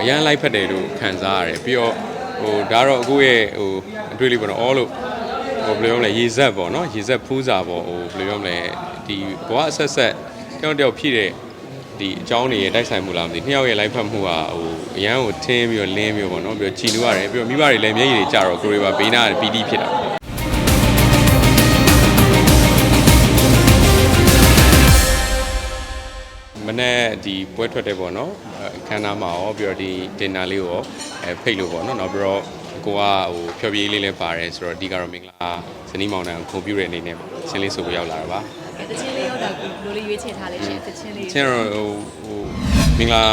အရန်လိုက်ဖက်တယ်လို့ခံစားရတယ်ပြီးတော့ဟိုဒါတော့အခုရဲ့ဟိုအတွေ့လေးပေါ့နော် all လို့ဟိုဘယ်လိုပြောမလဲရေဆက်ပေါ့နော်ရေဆက်ဖူးစာပေါ့ဟိုဘယ်လိုပြောမလဲဒီဘဝအဆက်ဆက်တယောက်တယောက်ဖြစ်တဲ့ဒီအကြောင်းတွေရဲ့တိုက်ဆိုင်မှုလားမသိနှစ်ယောက်ရဲ့လိုက်ဖက်မှုကဟိုအရန်ကိုထင်းပြီးတော့လင်းပြီးတော့ပေါ့နော်ပြီးတော့ကြည်နူရတယ်ပြီးတော့မိဘတွေလည်းမျက်ရည်တွေကြတော့ကိုရီပါဘေးနာပီတိဖြစ်တာ နေ့ဒီပွဲထွက်တယ်ပေါ့နော်အဲအခမ်းအနားမှာရောပြီးတော့ဒီတင်နာလေးကိုရောအဲဖိတ်လို့ပေါ့နော်နောက်ပြီးတော့ကိုကဟိုဖျော်ဖြေးလေးလည်းပါတယ်ဆိုတော့အဓိကတော့မင်္ဂလာဇနီးမောင်နှံကိုခုံပြတဲ့အနေနဲ့ရှင်းလေးဆိုဖို့ရောက်လာတာပါတချင်းလေးရောတော့ကိုလိုလေးရွေးချယ်ထားလေးရှင်တချင်းလေးချင်းတော့ဟိုဟိုမင်္ဂလာ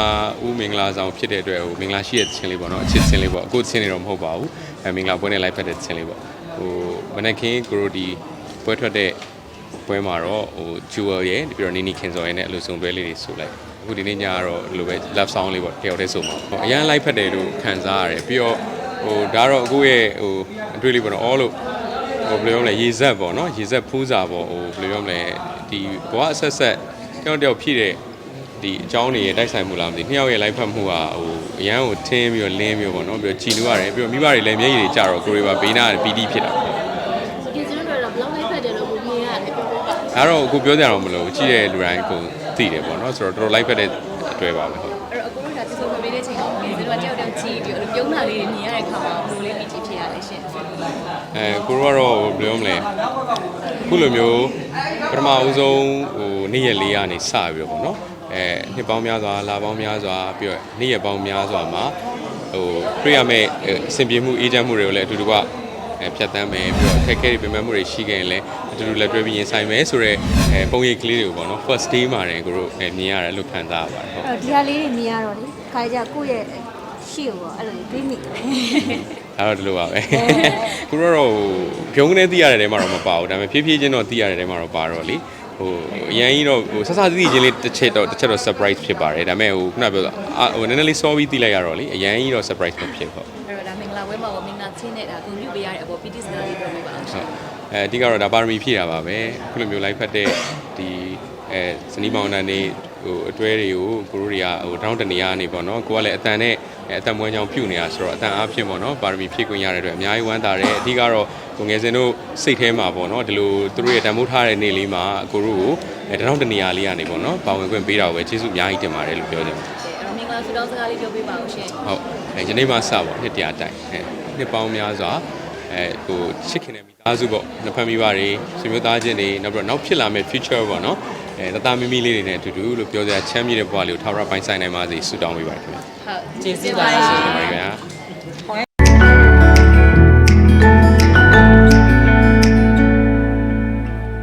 ဦးမင်္ဂလာဆောင်ဖြစ်တဲ့အတွက်ဟိုမင်္ဂလာရှိတဲ့ချင်းလေးပေါ့နော်အချစ်ချင်းလေးပေါ့အခုချင်းလေးတော့မဟုတ်ပါဘူးအဲမင်္ဂလာပွဲနဲ့လိုက်ဖက်တဲ့ချင်းလေးပေါ့ဟိုမနေ့ကင်းကိုရိုဒီပွဲထွက်တဲ့ ပွဲမှာတော့ဟိုဂျူဝယ်ရဲ့ပြီးတော့နီနီခင်စော်ရဲ့နဲ့အလိုစုံတွဲလေးတွေဆိုလိုက်အခုဒီနေ့ညကတော့ဒီလိုပဲ love song လေးပေါ့တယောက်တည်းဆိုမှာအရန်လိုက်ဖက်တယ်လို့ခံစားရတယ်ပြီးတော့ဟိုဒါတော့အခုရဲ့ဟိုအတွေ့လေးပေါ့နော် all လို့ဟိုဘယ်လိုပြောမလဲရေဆက်ပေါ့နော်ရေဆက်ဖူးစာပေါ့ဟိုဘယ်လိုပြောမလဲဒီဘဝအဆက်ဆက်တယောက်တယောက်ဖြစ်တဲ့ဒီအကြောင်းတွေရဲ့တိုက်ဆိုင်မှုလားမသိနှစ်ယောက်ရဲ့လိုက်ဖက်မှုကဟိုအရန်ကိုထင်းပြီးတော့လင်းပြီးတော့ပေါ့နော်ပြီးတော့ကြည်နူရတယ်ပြီးတော့မိဘတွေလည်းမျက်ရည်တွေကြတော့ကိုရီပါဘေးနာပီတိဖြစ်တာဒီစင်းတော့ဘလောင်းလေးဖက်တယ်လို့ကိုမြင်ရတယ် အဲတော့အခုပြောကြတော့မလို့ကြည့်တဲ့လူတိုင်းကိုသိတယ်ပေါ့နော်ဆိုတော့တော်တော်လိုက်ဖက်တဲ့အတွဲပါပဲဟုတ်အဲ့တော့အကိုတို့ကဒီဆိုပေးတဲ့ချိန်တော့ဒီစင်းတော့တယောက်တယောက်ကြည့်ပြီးတော့ပြုံးတာလေးတွေမြင်ရတဲ့ခါမှာဘလိုလေးမိကြည့်ဖြစ်ရလဲရှင်အဲကိုရောကတော့ဘယ်လိုမလဲခုလိုမျိုးပထမအဦးဆုံးဟိုနေ့ရက်လေးကနေစပြီးတော့ပေါ့နော်အဲနှစ်ပေါင်းများစွာလပေါင်းများစွာပြီးတော့နေ့ရက်ပေါင်းများစွာမှာဟိုတွေ့ရမယ့်အဆင်ပြေမှုအေးချမ်းမှုတွေကိုလည်းအတူတူက အဲဖြတ်တန်းမယ်ပြီးတော့အခက်အခဲတွေပြင်ပမှုတွေရှိခဲ့ရင်လည်းအတူတူလက်တွဲပြီးရင်ဆိုင်မယ်ဆိုတော့အဲပုံရိပ်ကလေးတွေကိုပေါ့နော် first day မှာလည်းကိုတို့အဲမြင်ရတယ်လို့ခံစားရပါတယ်ဟုတ်အဲ့တော့ဒီဟာလေးတွေမြင်ရတော့လေခါကြကိုယ့်ရဲ့ရှေ့ကိုပေါ့အဲ့လိုတွေးမိတယ်အဲ့တော့ဒီလိုပါပဲကိုရောတော့ဟိုဂုံနဲ့သိရတဲ့တဲမှာတော့မပါဘူးဒါပေမဲ့ဖြည်းဖြည်းချင်းတော့သိရတဲ့တဲမှာတော့ပါတော့လေ ဟိုအရင်ကြီးတော့ဟိုဆဆသိသိချင်းလေးတစ်ချက်တော့တစ်ချက်တော့ surprise ဖြစ်ပါတယ်ဒါပေမဲ့ဟိုခုနပြောတာအာဟိုနည်းနည်းလေး sorry သိလိုက်ရတော့လေအရင်ကြီးတော့ surprise မဖြစ်ဟုတ်အဲ့တော့ဒါမင်္ဂလာဝဲမှာမင်္ဂလာချင်းနဲ့ဒါဂုဏ်ပြုပေးရတဲ့အပေါ်ပီတိစကားလေးပြောပြပါအောင်ရှင်ဟုတ်အဲအဓိကတော့ဒါပါရမီဖြည့်တာပါပဲခုလိုမျိုး live ဖတ်တဲ့ဒီအဲဇနီးမောင်နှံနေ ဟိုအတွဲတွေကိုကိုတို့တွေကဟိုတောင်းတနေရနေပေါ့နော်ကိုကလည်းအတန်နဲ့အတန်မွေးချောင်းပြုတ်နေတာဆိုတော့အတန်အားဖြင့်ပေါ့နော်ပါရမီဖြည့်ခွင့်ရတဲ့အတွက်အများကြီးဝမ်းသာတယ်အဓိကတော့ကိုငယ်စင်တို့စိတ်ထဲမှာပေါ့နော်ဒီလိုသူတို့ရဲ့တန်ဖိုးထားတဲ့နေ့လေးမှာကိုတို့ကိုအဲတောင်းတနေရလေးကနေပေါ့နော်ပါဝင်ခွင့်ပေးတာကိုပဲကျေးဇူးအများကြီးတင်ပါတယ်လို့ပြောချင်ပါတယ်အဲ့တော့မင်္ဂလာဆုတောင်းစကားလေးပြောပြပါအောင်ရှင်ဟုတ်အဲယနေ့မှစပါနှစ်တရာတိုင်အဲနှစ်ပေါင်းများစွာအဲဟိုချစ်ခင်တဲ့မိသားစုပေါ့နှစ်ဖက်မိဘတွေဆွေမျိုးသားချင်းတွေနောက်ပြီးတော့နောက်ဖြစ်လာမယ့် future ပေါ့နော် အဲတသားမိမိလေးတွေနဲ့အတူတူလို့ပြောစရာချမ်းမြေတဲ့ဘဝလေးကိုထာဝရပိုင်ဆိုင်နိုင်ပါစေဆုတောင်းပေးပါခင်ဗျာဟုတ်ကျေးဇူးပါရှင်ဟုတ်ပါခင်ဗျာ